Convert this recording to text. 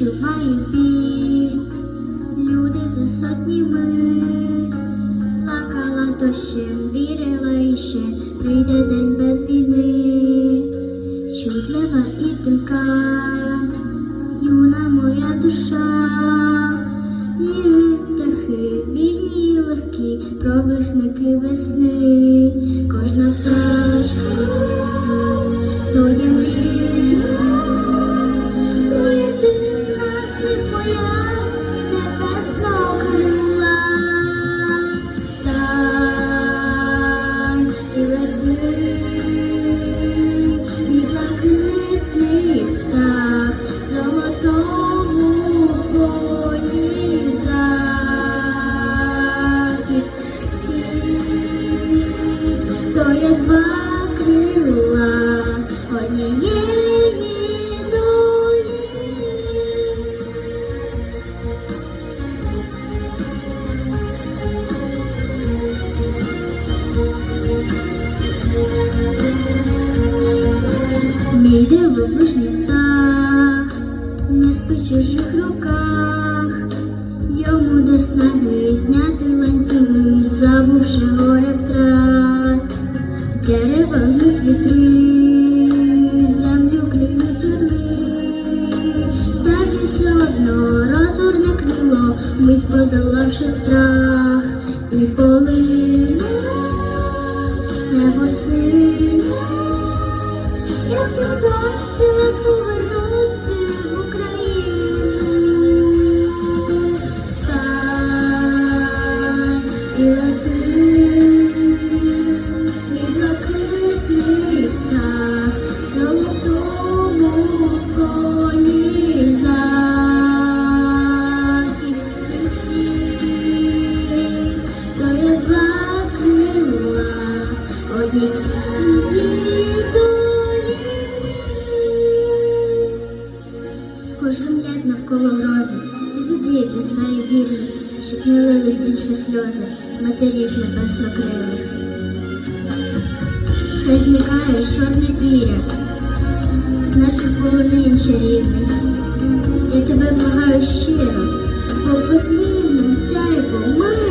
відчувають біль. Люди за сотні миль плакала дощем, вірила і ще прийде день без війни. Чутлива і тонка, юна моя душа, і птахи вільні легкі, провисники весни, Дивовижний птах не спить чужих руках, йому до снаги зняти ланцюги, забувши горе втрат, дерева гнуть вітри, землю клюють орли, та все одно розгорне крило, мить подолавши страх. І полине Ясне сонце повернути в Україну. Стань і лети, мій блакитний птах, золотому коні захід одні Пожумлять навколо грози, ти веди якісь грає вільно, щоб не лились більше сльози, матерів небесно-кривих. Хай зникає чорний піря з наших полонин чарівних. Я тебе благаю щиро, поверни нам сяйво миру,